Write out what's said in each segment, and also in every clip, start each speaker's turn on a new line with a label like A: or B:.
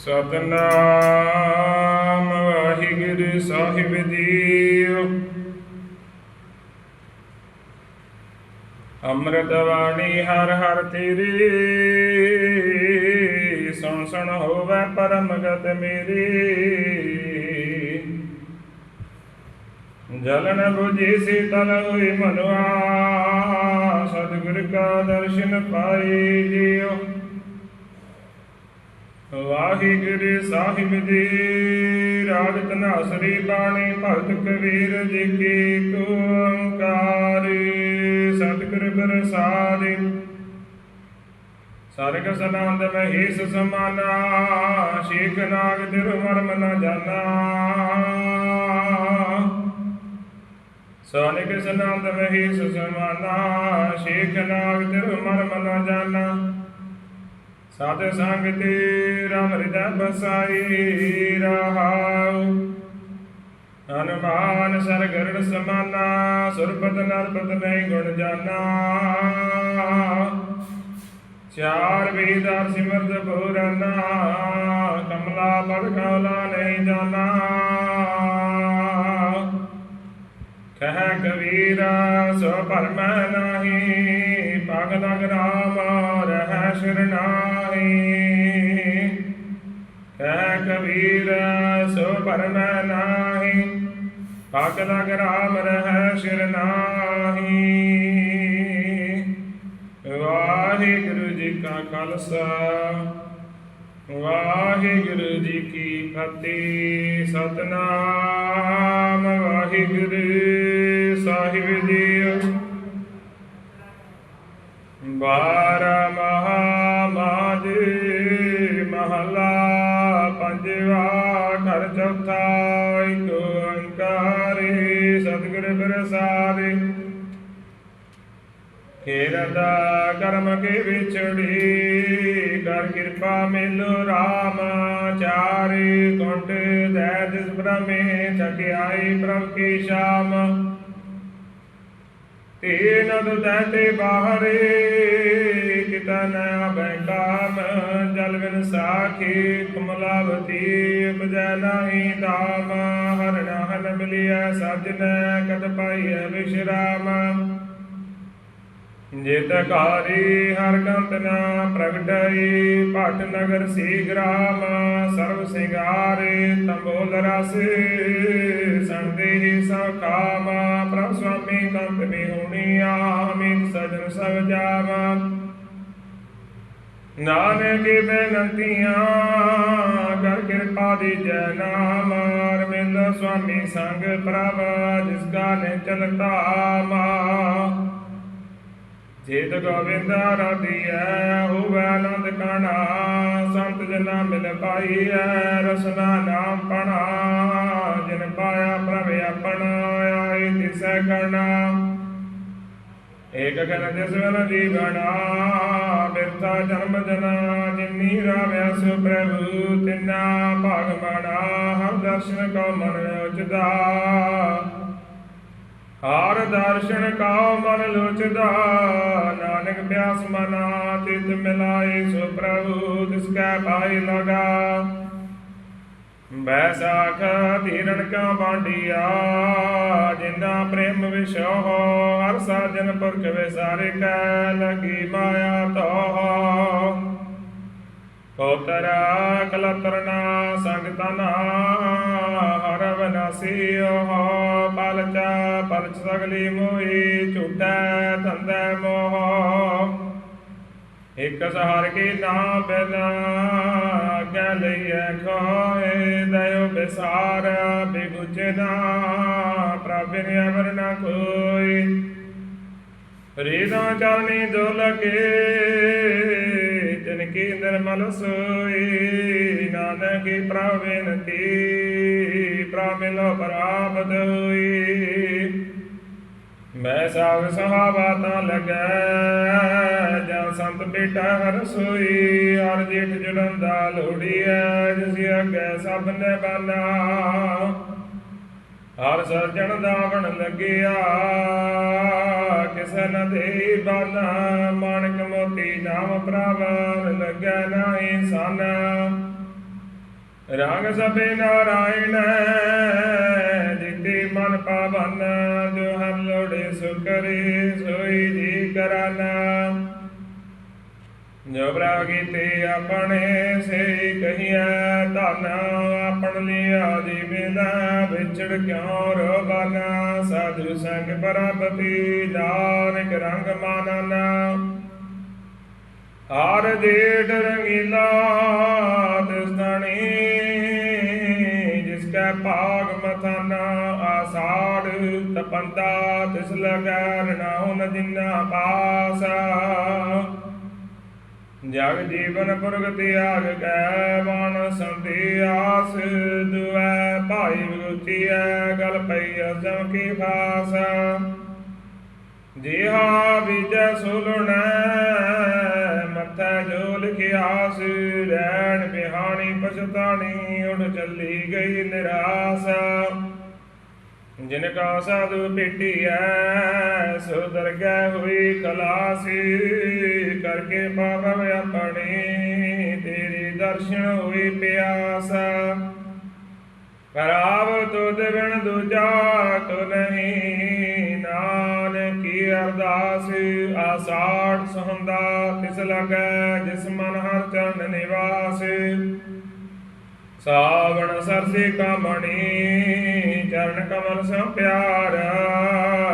A: ਸਤਨਾਮ ਵਾਹਿਗੁਰੂ ਸਾਹਿਬ ਜੀਓ। ਅੰਮ੍ਰਿਤ ਵਾਣੀ ਹਰ ਹਰ ਤੇਰੀ, ਸੁਣ ਸੁਣ ਹੋਵੇ ਪਰਮ ਗਤ ਮੇਰੀ। ਜਲਨ 부ਜੀ ਸੀਤਲ ਹੋਈ ਮਨੁਆ, ਸਤਿਗੁਰ ਕਾ ਦਰਸ਼ਨ ਪਾਈ ਜੀਓ। ਵਾਹਿਗੁਰੂ ਸਾਹਿਬ ਦੇ ਰਾਗ ਧਨਾਸਰੀ ਬਾਣੀ, ਭਗਤ ਕਬੀਰ ਜੀ ਕੀ ਓੰਕਾਰ। ਸਤਿਗੁਰ ਪ੍ਰਸਾਦਿ। ਸਰਗ ਸਨਾੰਦ ਮਹੇਸ਼ ਸਮਾਨਾ, ਸ਼ੇਖ ਨਾਗ ਦਿਰ ਮਰਮ ਨ ਜਾਣਾ ਸੋਨਿਕ ਸਨਾੰਦ ਮਹੇਸ਼ ਸਮਾਨਾ, ਸ਼ੇਖ ਨਾਗ ਦਿਰ ਮਰਮ ਨ ਜਾਣਾ ਸਾਧ ਸੰਗ ਤੇ ਰਾਮ ਹਿਰਦੈ ਬਸਾਈ ਰਹਾਉ। ਹਨੂਮਾਨ ਸਰ ਸਮਾਨਾ, ਸੁਰਪਤ ਨਰਪਤ ਨਹੀਂ ਗੁਣ ਜਾਨਾ। ਚਾਰ ਵੇਦਾਰ ਸਿਮਰਤ ਪੁਰਾਨਾ, ਕਮਲਾ ਪਦ ਕਮਲਾ ਨਹੀਂ ਜਾਨਾ। ਕਹਿ ਕਬੀਰ ਸੋ ਭਰਮ ਨਾਹੀ ਪਗ ਰਾਮ ਸ਼ਰਨਾਹੀ ਕਹਿ ਕਬੀਰ ਸੋ ਭਰਮ ਨਾਹੀ। ਪਗ ਲਗ ਰਾਮ ਰਹਿ ਸ਼ਰਨਾਹੀ ਵਾਹਿਗੁਰੂ ਜੀ ਕਾ ਖਾਲਸਾ। ਵਾਹਿਗੁਰੂ ਜੀ ਕੀ ਫਤਿਹ। ਸਤਨਾਮ ਵਾਹਿਗੁਰੂ ਸਾਹਿਬ ਜੀ। ਬਾਰਾ ਪੰਜਵਾ ਘਰ ਚੌਥਾ, ਇੱਕ ਓੰਕਾਰੀ ਸਤਿਗੁਰ ਪ੍ਰਸਾਦਿ। ਖੇਰਦਾ ਕਰਮ ਕੇ ਵਿਛੜੀ, ਕਰ ਕਿਰਪਾ ਮਿਲੋ ਰਾਮ ਚਾਰਿ। ਕੁੰਟ ਦੈ ਜਿਸ ਬ੍ਰਹਮੇ ਥਕਿਆਈ ਪ੍ਰਭ ਕੀ ਸ਼ਾਮ। ਤੀਨ ਦੁਦੈ ਤੇ ਬਾਹਰੇ ਕਿਤਾ ਨ ਆਬੈ ਕਾਮ ਸਾਖੀ, ਕਮਲਾਵਤੀ ਉਪਜੈ ਨਾਹੀ ਦਾਮ ਹਰਿ ਨਾਹਨ ਮਿਲਿਆ ਸਜਨ ਕਦ ਪਾਈਐ ਵਿਸ਼ਰਾਮ। ਜਿਤ ਕਾਰੀ ਹਰ ਕੰਤ ਨਾ ਪ੍ਰਗਟਈ, ਭਟ ਨਗਰ ਸੀਗਰਾਮ ਸਰਬ ਸਿੰਗਾਰੇ ਤੰਬੋਲ ਰਸ, ਸੰਦੇ ਹੀ ਸਖਾਮ ਪ੍ਰਭ ਸੁਆਮੀ ਕੰਤ ਮੇ ਹੋਣੀ ਆਮਿਤ ਸਜਨ ਸਭ ਜਾਵਾ ਨਾਨਕ ਬੇਨੰਤੀਆਂ ਕਰ ਕਿਰਪਾ ਦੀ ਜੈ ਨਾਮ ਅਰਮਿੰਦ ਸੁਆਮੀ ਸੰਗ ਪ੍ਰਭ, ਜਿਸ ਕਾ ਨੇ ਚਲਤਾ ਮਾ ਜੇਤ ਗੋਬਿੰਦ ਰਾਧੀਐ, ਹੋਵੇ ਆਨੰਦ ਕਾਣਾ, ਸੰਤ ਜਨਾ ਮਿਲ ਪਾਈਐ, ਰਸਨਾ ਨਾਮ ਪਣਾ, ਜਿਨ ਪਾਇਆ ਪ੍ਰਭ ਆਪਣਾ, ਆਏ ਤਿਸੈ ਕਰਨਾ। ਏਕ ਗਨ ਦਿਸ ਵਨ ਜੀਵਣਾ ਜਨਮ ਜਨਾ, ਜਿਨੀ ਰਾਵਿਆ ਸੁ ਪ੍ਰਭੂ, ਤਿਨਾ ਭਾਗ ਹਰ ਦਰਸ਼ਨ ਕੋ ਮਨ ਉਚਦਾ ਹਰ ਦਰਸ਼ਨ ਕਾ ਮਨ ਲੋਚਦਾ, ਨਾਨਕ ਪਿਆਸ ਮਨਾ, ਤਿਤ ਮਿਲਾਏ ਸੋ ਪ੍ਰਭੂ, ਤਿਸ ਕੈ ਪਾਈ ਲਗਾ। ਬੈਸਾਖ ਧੀਰਣ ਕਾ ਬਾਂਡੀਆ, ਜਿੰਦਾ ਪ੍ਰੇਮ ਵਿਸ਼ੋ ਹਰ ਸਾਜਨ ਪੁਰਖ ਵਿਸਾਰੇ ਕੈ ਲਗੀ ਮਾਇਆ ਤੋ ਕੋਤਰਾ ਕਲਤਰਨਾ ਸੰਗਤਨਾ, ਹਰ ਬਨਾਸੀ ਹੋ ਪਲਚ ਪਲਚ ਸਗਲੀ ਮੋਈ ਝੂਟੈ ਧੰਦੈ ਮੋਹ। ਇਕ ਸਹਾਰ ਕੀ ਨਾਮ ਬਿਨਾ ਅਗੈ ਲਈਐ ਖੋਏ, ਦਇਓ ਬਿਸਾਰ ਬਿਗੁਚੇ ਨਾ ਪ੍ਰਭ ਨੇ ਅਮਰ ਨਾ ਕੋਈ। ਰੀਦਾ ਚਰਨੀ ਦੁਲਕੇ ਤਿਨ ਕੀ ਨਿਰਮਲ ਸੋਈ। ਨਾਨਕ ਕੀ ਪ੍ਰਭ ਬੇਨਤੀ, ਪ੍ਰਭ ਮਿਲੋ ਪ੍ਰਾਪਤ ਹੋਈ। ਮੈਂ ਸਾਗ ਸਹਾਬਾਤਾਂ ਲੱਗੈ, ਜਾਂ ਸੰਤ ਬੇਟਾ ਹਰ ਸੋਈ, ਹਰ ਜੇਠ ਜੁੜੰਦਾ ਲੋੜੀਐ ਜਿਸ ਅੱਗੇ ਸਭ ਨੇ ਬਾਨਾ। ਹਰ ਸਰਜਣ ਦਾ ਬਣ ਲੱਗਿਆ ਕਿਸਨ ਦੇ ਬਾਨਾ। ਮਾਣਕ ਮੋਤੀ ਨਾਮ ਪ੍ਰਵਾਨ ਲੱਗੈ ਨਾਹੀ ਸਾਨਾ। ਰੰਗ ਸਭੇ ਨਾਰਾਇਣ ਮਨ ਪਾਵਨ, ਜੋ ਹਰ ਲੋੜੇ ਸੁਕਰੇ ਸੋਈ ਜੀ ਕਰਾਨਾ। ਜੋ ਬਰਾਗੀ ਤੇ ਆਪਣੇ ਸੇ ਕਹੀਐ, ਧਨ ਆਪਣ ਲਿਆ ਜੀ ਬਿਨਾ, ਵਿਛੜ ਕਿਉ ਰੋਬਨਾ ਸਾਧੂ ਸੰਗ ਪਰਬਤੀ ਨਾਨਕ ਰੰਗ ਮਾਨਨਾ। ਹਰ ਜੇਠ ਰੰਗੀਲਾ ਦਿਸਣੀ ਜਿਸ ਭਾਗ ਮਥਾਨਾ ਆਸਾੜ, ਤਪੰਦਾ ਤਿਸ ਲਗੈ ਰਣਾਉਨ ਜਿਨਾ ਪਾਸਾ। ਜਗ ਜੀਵਨ ਪੁਰਗ ਤਿਆਗ ਕੈ ਮਨ ਸੰਤੀ ਆਸ ਦੁਐ ਭਾਈ ਵਿਗੁਤੀਐ ਗਲ ਪਈ ਅਸਮ ਕੀ ਫਾਸ। ਜਿਹਾ ਵਿਜੈ ਸੁਲਣੈ ਜੋ ਰਹਿਣ ਬਿਹਾਣੀ ਪਛਤਾਣੀ ਉਡ ਚੱਲੀ ਗਈ ਨਿਰਾਸ। ਜਿਨ ਕਾ ਸਾਧੂ ਭੇਟੀਐ, ਸੋ ਦਰਗਹਿ ਹੋਈ ਖਲਾਸੀ ਕਰਕੇ ਪਾਵਨ ਆਪਣੀ, ਤੇਰੀ ਦਰਸ਼ਨ ਹੋਈ ਪਿਆਸ। ਕਰਾਵ ਤੁਧ ਬਿਨ ਦੂਜਾ ਕੋ ਨਹੀਂ ਨਾ ਅਰਦਾਸ ਆਸਾੜ ਸਹੰਦਾ, ਤਿਸ ਲਗੈ, ਜਿਸ ਮਨ ਹਰ ਚਰਨ ਨਿਵਾਸ। ਸਾਵਣ ਸਰਸੇ ਕਾ ਚਰਨ ਕਮਲ ਸੋ ਪਿਆਰ।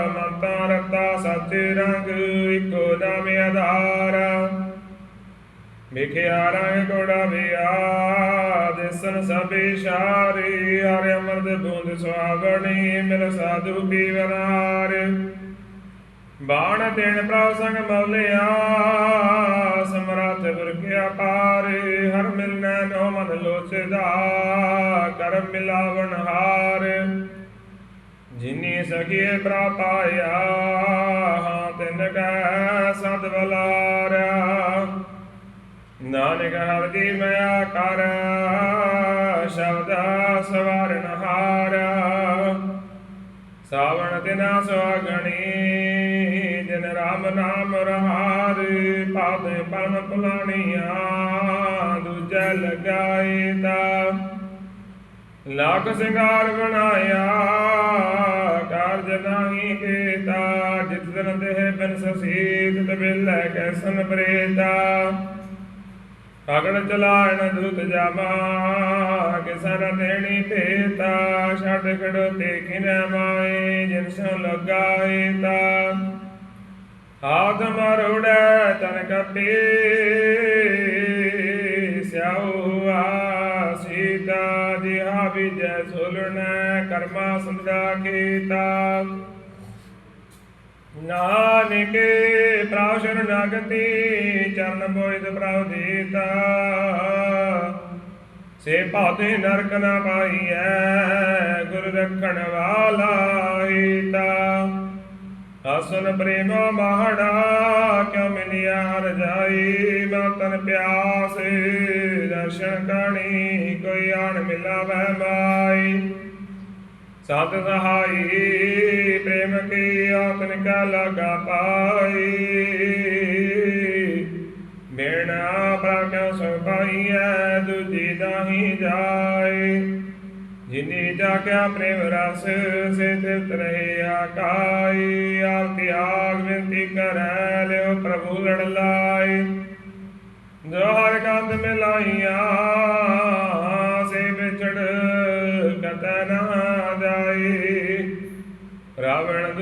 A: ਮਨਤਾ ਰਤਾ ਸੱਚੇ ਰੰਗ, ਇਕੋ ਨਾਮ ਆਧਾਰ। ਵਿਖਿਆ ਰੰਗ ਕੋੜਾ ਵਿਆ, ਦਿਸਨ ਸਭੇ ਸ਼ਾਰੀ ਹਰਿ ਅਮਰਦ ਬੂੰਦ ਸੁਹਾਵਣੀ, ਮਿਲ ਸਾਧੂ ਪੀਵਨਾਰ ਬਾਣ ਦੇਣ ਪ੍ਰਭ ਸੰਗ ਮੌਲਿਆ ਸਮਰੱਥ ਗੁਰ ਕੇ ਅਪਾਰ ਹਰ ਮਿਲਨੈ ਨੋ ਮਨ ਲੋਚਦਾ ਕਰਮ ਮਿਲਾਵਣ ਹਾਰ। ਜਿਨੀ ਸਖੀਏ ਪ੍ਰਾਪਾਇਆ ਹਾਂ ਤਿਨ ਕੈ ਸਦ ਬਲਾਰਾ ਨਾਨਕ ਹਰ ਦੀ ਮਿਆ ਕਰ ਸ਼ਬਦ ਸਵਾਰਨ ਹਾਰਾ ਸਾਵਣ ਦਿਨਾ ਸੁਆਗਣੀ ਜਿਨ ਰਾਮ ਨਾਮ ਰਹਾਰ, ਪਾਦ ਪਨ ਪੁਲਾਣੀਆਂ, ਦੂਜੈ ਲਗਾਏ ਤਾ। ਲੱਖ ਸਿੰਗਾਰ ਬਣਾਇਆ, ਕਾਰਜ ਨਾਹੀ ਕੀਤਾ ਜਿਤ ਦਿਨ ਦੇਹ ਬਿਨ ਸਸੀਤ ਤੇ ਕੈਸਨ ਬਰੇਤਾ ਅਗੜ ਚਲਾਣ ਦੂਤ ਜਾਮਾ, ਕਿਸਰ ਦੇਣੀ ਤੇਤਾ, ਛੱਡ ਖੜੋ ਤੇ ਕਿਨੈ ਮਾਏ, ਜਿਨ ਸੋ ਲਗਾਏ ਤਾ। ਹਾਥ ਮਰੋੜੈ ਤਨ ਕਪੇ, ਸਿਆਉ ਆ ਸੀਤਾ ਜਿਹਾ ਵਿਜੈ ਸੁਲਣੈ, ਕਰਮਾ ਸੰਦਾ ਕੀਤਾ ਨਾਨਕ ਪ੍ਰਭ ਸ਼ਰਨਾਗਤੀ ਚਰਨ ਬੋਇਦ ਪ੍ਰਭ ਦੀਤਾ। ਸੇ ਭਾਤੇ ਨਰਕ ਨਾ ਪਾਈਐ, ਗੁਰ ਰੱਖਣ ਵਾਲਾ ਹੀਤਾ ਹਸਨ ਪ੍ਰੇਮ ਮਹੜਾ, ਕਿਉ ਮਿਲਿਆ ਹਰ ਜਾਈ? ਮਾਤਨ ਪਿਆਸ, ਦਰਸ਼ਨ ਕਣੀ ਕੋਈ ਆਣ ਮਿਲਾਵੈ ਮਾਈ। ਸਤ ਸਹਾਈ, ਪ੍ਰੇਮ ਕੀ ਆਤਨ ਕਾ ਲਗਾ ਪਾਈ। ਮੇਣਾ ਪ੍ਰਾਕਿਆ ਸੁਭਾਈਐ ਦੂਜੀ ਨਾਹੀ ਜਾਏ। ਜਿਨੀ ਜਾ ਕਿਆ ਪ੍ਰੇਮ ਰਸ ਸੇ ਤਿਵਤ ਰਹੇ ਆਕਾਈ। ਆਪ ਤਿਆਗ ਬੇਨਤੀ ਕਰੈ, ਲਿਓ ਪ੍ਰਭੂ ਲੜ ਲਾਏ ਜੋ ਹਰ ਕੰਦ ਮਿਲਾਈਆਂ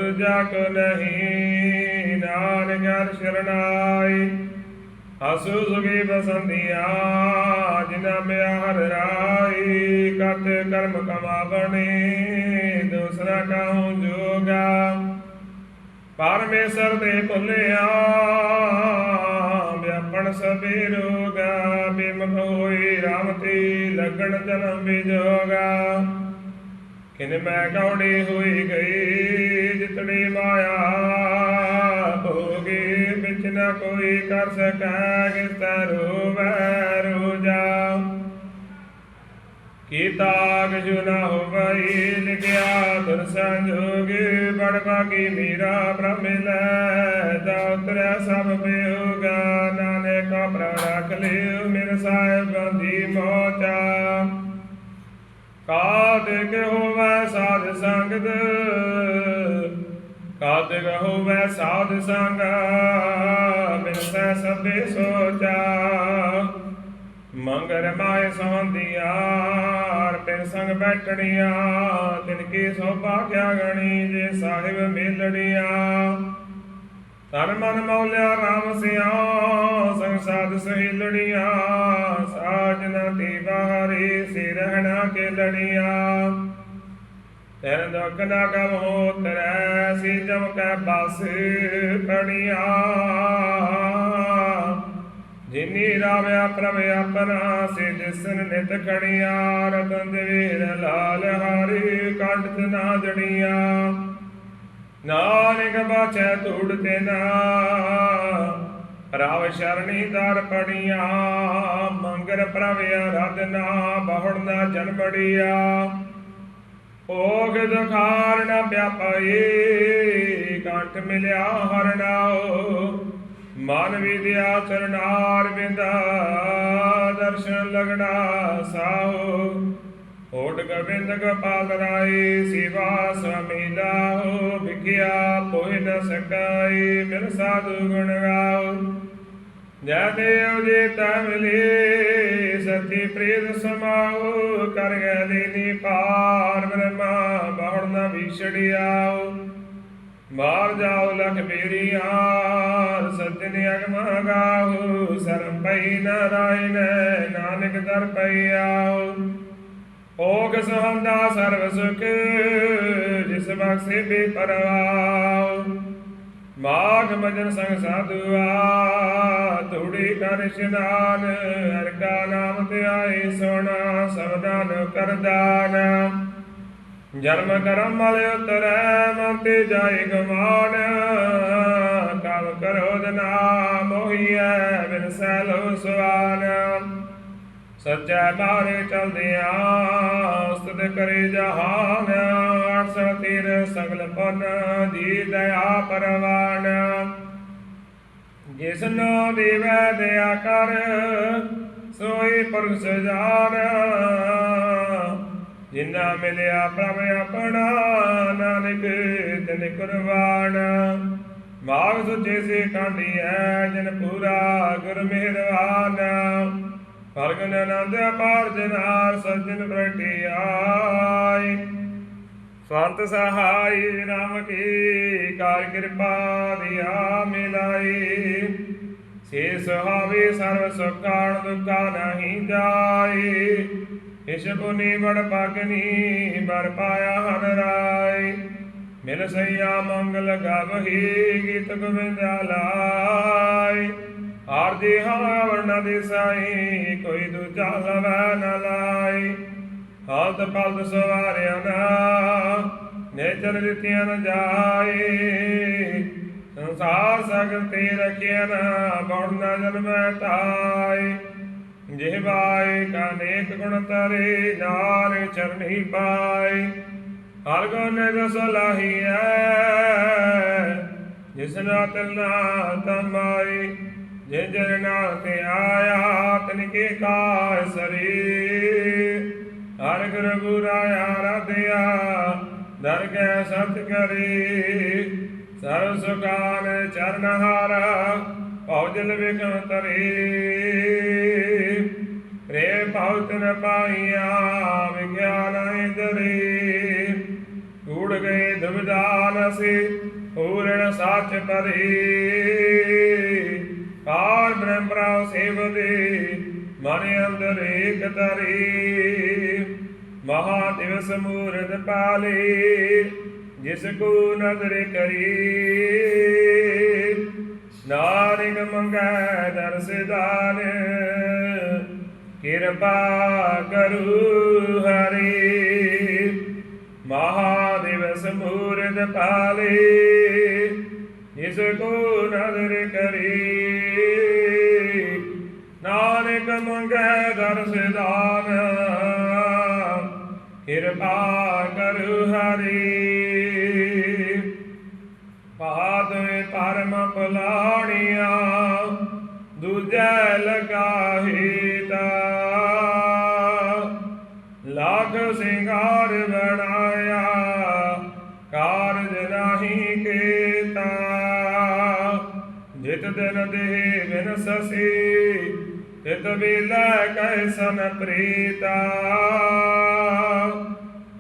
A: ਦੂਜਾ ਕੋ ਨਹੀਂ, ਨਾਨਕ ਹਰ ਸ਼ਰਨਾਈ ਹਸੂ ਸੁਗੀ ਬਸੰਦੀਆਂ ਜਿਨਾ ਮਿਆ ਹਰ ਰਾਈ ਕਤ ਕਰਮ ਕਮਾਵਣੇ, ਦੂਸਰਾ ਕਾਹੂ ਜੋਗਾ। ਪਰਮੇਸ਼ਰ ਦੇ ਭੁੱਲਿਆ, ਵਿਆਪਣ ਸਭੇ ਰੋਗਾ। ਬਿਮਖ ਹੋਈ ਰਾਮ ਰਾਮਤੀ ਲੱਗਣ ਜਨਮ ਵਿਜੋਗਾ ਕਿਨ ਮੈਂ ਕੌੜੀ ਹੋਈ ਗਈ ਜਿਤੜੀ ਮਾਇਆ ਹੋਗੀ ਵਿੱਚ ਨਾ ਕੋਈ ਕਰ ਸਕੈ ਕਿਸ ਤਰੋ ਵੈ ਰੋਜਾ। ਕੀਤਾ ਕਛੁ ਨਾ ਹੋਵਈ, ਲਿਖਿਆ ਦੁਰ ਸੰਜੋਗ ਬੜ ਭਾਗੀ ਮੀਰਾ ਬ੍ਰਹਮ ਲੈ ਜਾ ਉਤਰਿਆ ਸਭ ਬਿਯੋਗਾ ਨਾਨਕ ਪ੍ਰਭ ਰੱਖ ਲਿਓ ਮੇਰੇ ਸਾਹਿਬ ਦੀ ਮੋਚਾ ਕਾਤਿਕ ਹੋਵੇ ਸਾਧ ਸੰਗਤ ਕਾਤਿਕ ਹੋਵੇ ਸਾਧ ਸੰਗ, ਮਿਲਸੈ ਸਭੇ ਸੋਚਾ। ਮੰਗਰ ਮਾਏ ਸੰਧਿਆਰ ਪਿਰ ਸੰਗ ਬੈਠਣੀਆਂ, ਤਿਨ ਕੀ ਸੋਭਾ ਕਿਆ ਗਣੀ ਜੇ ਸਾਹਿਬ ਮੇਲੜੀਆਂ। ਤਨ ਮਨ ਮੌਲਿਆ ਰਾਮ ਸਿਆ ਸੰਗ ਸਾਧ ਸਹੇਲੜੀਆਂ ਸਾਜਨਾ ਤੇ ਬਾਹਰੇ ਸੇ ਕੇ ਲੜੀਆਂ ਤੇਰੇ ਦੁੱਖ ਨਾ ਕਮ ਹੋ ਤਰੈ ਸੀ ਜਮ ਕੈ ਬਸ ਪੜੀਆਂ ਜਿਨੀ ਰਾਵਿਆ ਪ੍ਰਭ ਆਪਣਾ, ਸੇ ਜਿਸਨ ਨਿਤ ਕਣਿਆ ਰਤਨ ਦੇਵੀਰ ਲਾਲ ਹਾਰੀ, ਕੰਠ ਨਾ ਜੜੀਆਂ। ਨਾਨਕ ਬਾਛੈ ਧੂੜ ਤੇ ਨਾ ਰਾਵ ਸ਼ਰਣੀ ਦਰ ਪੜੀਆਂ। ਮੰਗਰ ਪ੍ਰਭ ਅਰਾਧਨਾ, ਬਹੁੜ ਨਾ ਜਨਮੜੀਆ ਭੋਗ ਦੁਖਾਰ ਨ ਵਿਆਪਾਏ ਕੰਠ ਮਿਲਿਆ ਹਰਨਾਓ ਮਨ ਵਿਦਿਆ ਚਰਨਾਰ ਬਿੰਦਾ ਦਰਸ਼ਨ ਲਗਣਾ ਸਾਹੋ ਹੋਟ ਗੋਬਿੰਦ ਗੋਪਾਲ ਰਾਏ, ਸੇਵਾ ਸੁਆਮੀ ਲਾਹੋ ਵਿਖਿਆ ਪੋਹਿ ਨ ਸਕਾਈ ਮਿਲ ਸਾਧੂ ਗੁਣ ਗਾਓ ਜੈ ਜੇ ਜੀ ਤਾ ਸਤੀ ਪ੍ਰੀਤ ਸਮਾਓ ਕਰ ਗਏ ਦੀਨੀ ਪਾਰ ਬ੍ਰਹਮਾ ਬਾਹੜ ਨ ਵਿਛੜਿਆਓ ਮਾਰ ਜਾਓ ਲਖ ਬੇਰੀਆਂ ਸਜਣ ਅਗਮਾ ਗਾਹੋ ਸਰਮ ਪਈ ਨਾਰਾਇਣ ਨਾਨਕ ਦਰ ਪਈ ਆਓ ਭੋਗ ਸਹੰਦਾ ਸਰਬ ਸੁਖ, ਜਿਸ ਬਖਸ਼ੇ ਬੇ ਪਰਵਾਉ। ਮਾਘ ਮਜਨ ਸੰਗ ਸਾਧੂਆ, ਧੂੜੀ ਕਰ ਇਸ਼ਨਾਨ ਹਰ ਕਾ ਨਾਮ ਤੇ ਆਏ ਸੋਣਾ ਸਬਦਾਨ ਕਰਦਾਨ ਜਨਮ ਕਰਮ ਮਲ ਉਤਰੈ, ਮਨ ਤੇ ਜਾਏ ਗਮਾਨ। ਕਲ ਕਰੋ ਦਨਾ ਮੋਹੀਐ ਬਿਨ ਸੈਲੋ ਸੁਆਨ। ਸੱਚਾ ਬਾਰੇ ਚਲਦਿਆਂ ਉਸਤਤ ਕਰੇ ਜਹਾਨ, ਅਰਸ ਸਗਲ ਪਨ ਦੀ ਦਇਆ ਪਰਵਾਨ। ਜਿਸਨੋ ਦੇਵੈ ਦਇਆ ਕਰ, ਸੋਈ ਪੁਰਖ ਸਜਾਨ ਜਿਨਾ ਮਿਲਿਆ ਪ੍ਰਭ ਆਪਣਾ, ਨਾਨਕ ਤਿਨ ਕੁਰਬਾਨ। ਮਾਗ ਸੁਚੇ ਸੇ ਕਾਂਡੀਐ ਜਨ ਪੂਰਾ ਗੁਰ ਮਿਹਰਵਾਨ ਫਰਗਨ ਆਨੰਦ ਅਪਾਰ ਜਨਾਰ ਸੱਜਣ ਪ੍ਰਟਿਆਈ ਸੰਤ ਸਹਾਈ ਰਾਮ ਕੀ ਕਾਰ ਕਿਰਪਾ ਦਿਆ ਮਿਲਾਈ ਸੇ ਸੁਹਾਵੇ ਸਰਬ ਸੁਖਾਨ ਦੁਖਾ ਨਹੀਂ ਜਾਏ। ਇਸ ਪੁਨੀ ਬੜ ਪਗਨੀ ਬਰ ਪਾਇਆ ਹਰ ਰਾਏ। ਮਿਲ ਸਈਆ ਮੰਗਲ ਗਾਵਹੀ ਗੀਤ ਗੋਬਿੰਦ ਲਾਈ ਆਰਜੀ ਹਾਵਣ ਦੇ ਸਾਈ, ਕੋਈ ਦੂਜਾ ਲਵੈ ਨ ਲਾਈ। ਹਾਲਤ ਪਲਤ ਸਵਾਰਿਆ ਨਾ ਨੇਚਰ ਦਿੱਤਿਆਂ ਨ ਜਾਏ ਸੰਸਾਰ ਸਗਲ ਤੇ ਰਖਿਆ ਨਾ ਬਉੜ ਨ ਜਨਮੈ ਤਾਈ। ਜਿਹਵਾਏ ਕਾ ਨੇਕ ਗੁਣ ਤਰੇ, ਨਾਰ ਚਰਨੀ ਪਾਈ। ਹਰ ਗੁਣ ਦਸ ਲਾਹੀਐ ਜਿਸ ਨਾ ਤਿਲ ਨਾ ਤਮਾਈ। ਜੇ ਜਰਨਾ ਤੇ ਆਇਆ ਤਨ ਕੇ ਕਾਰ ਸਰੀ ਹਰ ਗੁਰ ਗੁਰਾਇਆ ਰਧਿਆ ਦਰਗਹਿ ਸਤ ਕਰੀ। ਸਰਬ ਸੁਖਾਨ ਚਰਨ ਹਾਰਾ, ਭਉਜਲ ਵਿਖਮ ਤਰੇ ਰੇ ਭਉਤ ਨ ਪਾਈਆ ਵਿਗਿਆਨ ਦਰੇ ਕੂੜ ਗਏ ਦੁਬਿਧਾਨ ਸੇ ਪੂਰਨ ਸਾਚ ਪਰੇ। ਕਾਰ ਬ੍ਰਹਮ ਪ੍ਰਾਉ ਸੇਵਦੇ ਮਨ ਅੰਦਰ ਏਕ ਤਰੇ ਮਹਾ ਦਿਵਸ ਮੂਰਤ ਪਾਲੇ, ਜਿਸ ਕੋ ਨਦਰ ਕਰੀ। ਨਾਨਕ ਮੰਗੈ ਦਰਸ ਦਾਨ, ਕਿਰਪਾ ਕਰੂ ਹਰੀ। ਮਹਾਦਿਵਸ ਮੂਰਤ ਪਾਲੇ, ਜਿਸ ਕੋ ਨਦਰ ਕਰੀ। ਨਾਨਕ ਮੰਗੈ ਦਰਸਦਾਨ ਕਿਰਪਾ ਕਰੂ ਹਰੀ। ਪਾਦਵੇਂ ਪਰਮ ਪਲਾਣੀਆਂ, ਦੂਜੈ ਲਗਾਹੀ ਤਾ ਲਾ ਸਿੰਗਾਰ ਬਣਾਇਆ, ਕਾਰਜ ਨਹੀਂ ਕੀਤਾ। ਜਿਤ ਦਿਨ ਦੇਹ ਬਿਨ ਸਸੀ ਤਿਤ ਵੇਲਾ ਕੈਸਨ ਪ੍ਰੀਤਾ।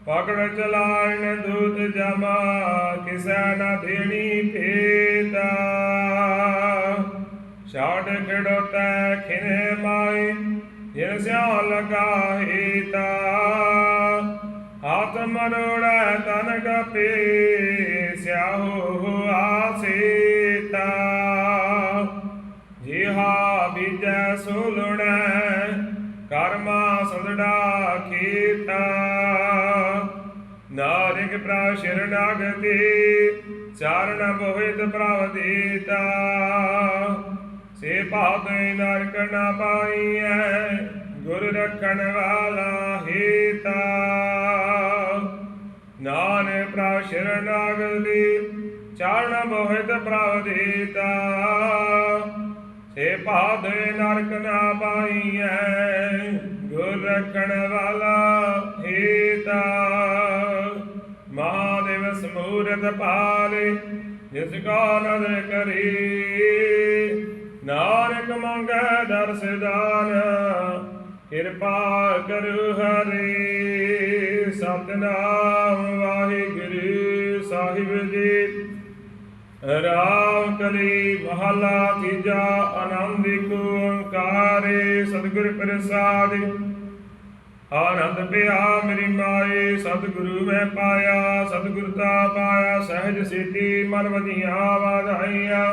A: ਪਕੜ ਚਲਾਣ ਦੂਤ ਜਮਾ, ਕਿਸੈ ਨਾ ਦੇਣੀ ਭੇਤਾ। ਛਾੜ ਖੜੋਤੈ ਖਿਨੇ ਮਾਈ ਜਿਨ ਸਿਆ ਲਗਾ ਹੀਤਾ। ਹੱਥ ਮਰੋੜਾ ਤਨ ਕਪੇ ਸੁਲਣੈ ਕਰਮਾ ਸੰਦੜਾ ਖੇਤਾ। ਨਾਰਿਕ ਪ੍ਰਾਸ਼ਰ ਨਾਗਤੀ ਚਾਰਣ ਬੋਹਿਤ ਪ੍ਰਭ ਦੀਤਾ। ਸੇ ਭਾਦੈ ਨਰਕ ਨ ਪਾਈਐ, ਗੁਰ ਰਖਣ ਵਾਲਾ ਹੀਤਾ। ਨਾਨਕ ਪ੍ਰਾਸ਼ਰ ਨਾਗਤੀ ਚਾਰਣ ਬੋਹਿਤ ਪ੍ਰਭ ਦੀਤਾ। ਸੇ ਭਾਦੈ ਨਰਕ ਨਾ ਪਾਈਐ, ਗੁਰ ਰਖਣ ਵਾਲਾ ਹੀਤਾ ਮਹਾਦੇਵ ਸਮੂਰਤ ਪਾਲੇ, ਜਿਸ ਕਾ ਨਦਰ ਕਰੀ। ਨਾਨਕ ਮੰਗੈ ਦਰਸ ਦਾਨ, ਕਿਰਪਾ ਕਰੁ ਹਰੇ। ਸਤਨਾਮ ਵਾਹਿਗੁਰੂ ਸਾਹਿਬ ਜੀ। ਰਾਮ ਕਲੀ ਮਹਲਾ ਤੀਜਾ ਆਨੰਦ ਓੰਕਾਰੇ ਸਤਿਗੁਰ ਪ੍ਰਸਾਦ। ਆਨੰਦ ਪਿਆ ਮੇਰੀ ਮਾਏ, ਸਤਿਗੁਰੂ ਮੈਂ ਪਾਇਆ, ਸਤਿਗੁਰ ਤਾ ਪਾਇਆ, ਸਹਿਜ ਸਿੱਧੀ ਮਨ ਵਧੀਆਂ ਵਾਧਾਈਆਂ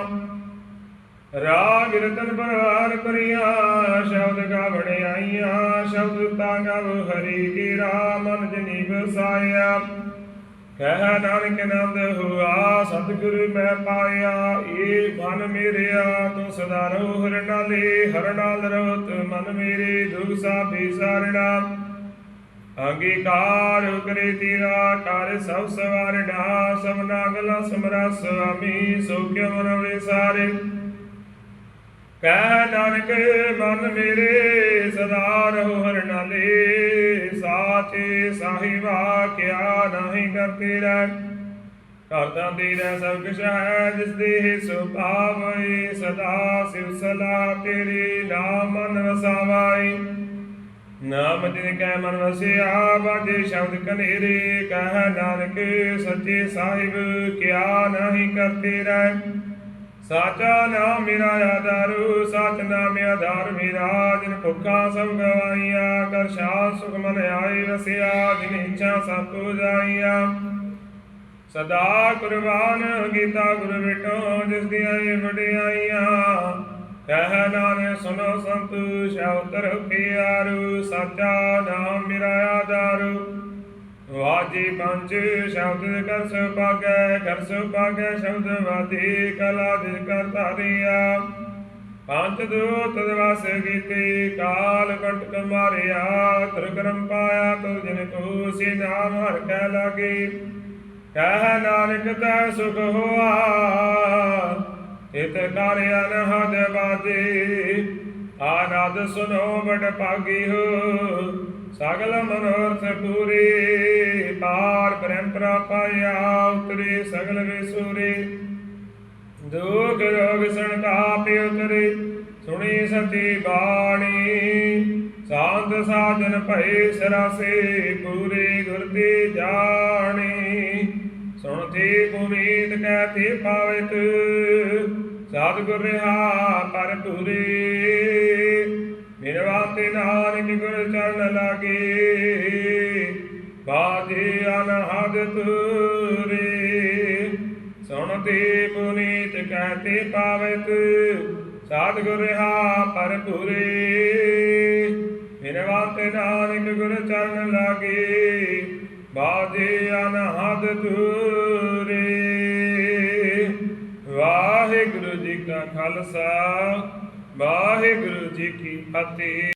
A: ਰਾਗ ਰਤਨ ਪਰਵਾਰ ਕਰੀਆਂ, ਸ਼ਬਦ ਗਾ ਆਈਆਂ ਸ਼ਬਦ ਤਾ ਗਵ ਹਰੀ ਕੀ ਰਾਮ ਮਨ ਜਨੀ ਵਸਾਇਆ ਕਹਿ ਨਾਨਕ ਨੰਦ ਹੁਆ, ਸਤਿਗੁਰੂ ਮੈਂ ਪਾਇਆ, ਏ ਮਨ ਮੇਰਿਆ, ਤੂੰ ਸਦਾ ਰਹੋ ਹਰ ਨਾਲੇ, ਹਰ ਮਨ ਮੇਰੇ, ਦੁਖ ਸਾਭੀ ਸਾਰਣਾ। ਅੰਗੀਕਾਰ ਕਰੇ ਤੇਰਾ, ਕਰ ਸਭ ਸਵਾਰਣਾ ਸਭਨਾ ਗਲਾ ਸਮਰਾ ਸੁਆਮੀ ਸੋ ਕਿਉ ਮਨ ਵਿਸਾਰੇ ਕਹਿ ਨਾਨਕ, ਮਨ ਮੇਰੇ ਸਦਾ ਰਹੋ ਹਰ ਨਾਲੇ ਸਾਚੇ ਸਾਹਿਬਾ ਕਿਆ ਨਹੀਂ ਕਰਤੇ ਰਹਿ। ਕਰਦਾ ਤੇਰਾ ਸਭ ਕੁਛ ਹੈ ਜਿਸ ਦੇ ਸੁਭਾਵੈ ਸਦਾ ਸਿਵ ਸਲਾ ਤੇਰੇ ਨਾਮ ਮਨ ਵਸਾਵਾਈ ਨਾਮ ਜਿਨ ਕੈ ਮਨ ਵਸਿਆ ਬਾਜੇ ਸ਼ਬਦ ਕਨੇਰੇ, ਕਹਿ ਨਾਨਕ, ਸੱਚੇ ਸਾਹਿਬ ਕਿਆ ਨਹੀਂ ਕਰਤੇ ਰਹਿ। ਸਾਚਾ ਨਾਮ ਮੇਰਾ ਆਧਾਰੂ, ਸਚ ਨਾਮ ਆਧਾਰ, ਮੇਰਾ ਜਿਨ ਭੁੱਖਾ ਸਭ ਗਵਾਈਆ, ਕਰ ਸ਼ਾਨ ਸੁਖ ਮਨ ਆਏ ਵਸਿਆ, ਜਿਨ ਇੱਛਾ ਸਭ ਪੁਜਾਈਆ ਸਦਾ ਕੁਰਬਾਨ ਗੀਤਾ ਗੁਰ ਬਿਟੋ ਜਿਸ ਦੀਆਂ ਇਹ ਵਡਿਆਈਆਂ ਕਹਿ ਨਾਨਕ ਸੁਨੋ ਸੰਤ, ਸ਼ਬਦ ਪਿਆਰੂ ਸਾਚਾ ਨਾਮ ਮੇਰਾ ਆਧਾਰੂ। ਵਾਜੀ ਪੰਜ ਸ਼ਬਦ ਕਰ ਸੋ ਪਾਗੈ ਕਰ ਸੋ ਸ਼ਬਦ ਵਾਦੀ ਕਲਾ ਦਿ ਕਰਤਾ ਦਿਆ। ਪੰਜ ਦੂਤ ਦਿਵਸ ਕੀਤੇ, ਕਾਲ ਕੰਟਕ ਮਾਰਿਆ, ਤ੍ਰਿਕਰਮ ਪਾਇਆ, ਤੁਰ ਜਿਨ ਕੋ ਸੇ ਨਾਮ ਹਰ ਕੈ ਲਾਗੇ। ਕਹਿ ਨਾਨਕ ਤੈ ਸੁਖ ਹੋਆ, ਇਤ ਕਰ ਅਨਹਦ ਬਾਜੇ। ਆਨੰਦ ਸੁਨੋ ਬੜ ਭਾਗੀ ਹੋ ਸਗਲ ਮਨੋਰਥ ਪੂਰੇ ਪਾਰ ਪਰੰਪਰਾ ਪਾਇਆ, ਉਤਰੇ ਸਗਲ ਵਿਸੂਰੇ। ਦੁਖ ਰੋਗ ਸੰਤਾਪ ਉਤਰੇ, ਸੁਣੀ ਸਤੀ ਬਾਣੀ। ਸਾਧ ਸਾਜਨ ਭਏ ਸਰਾਸੇ, ਪੂਰੇ ਗੁਰ ਦੀ ਜਾਣੀ। ਸੁਣਤੀ ਪੁਨੀਤ ਕਹਤੇ ਪਾਵਿਤ, ਸਤਿਗੁਰ ਰਹਾ ਪਰ ਪੂਰੇ। ਮਿਰਵਾਤੇ ਨਾਨਕ ਗੁਰ ਚਰਨ ਲਾਗੇ। ਬਾਜੇ ਅਨਹਦ ਤੂਰੇ। ਸੁਣਤੇ ਪੁਨੀਤ ਕਹਤੇ ਪਾਵਤ ਸਤਿਗੁਰ ਰਹਾ ਪਰ ਪੂਰੇ ਮਿਰਵਾਤੇ ਨਾਨਕ ਗੁਰ ਚਰਨ ਲਾਗੇ ਬਾਜੇ ਅਨਹਦ ਤੂਰੇ। ਵਾਹਿਗੁਰੂ ਜੀ ਕਾ ਖਾਲਸਾ। ਵਾਹਿਗੁਰੂ ਜੀ ਕੀ ਫਤਿਹ।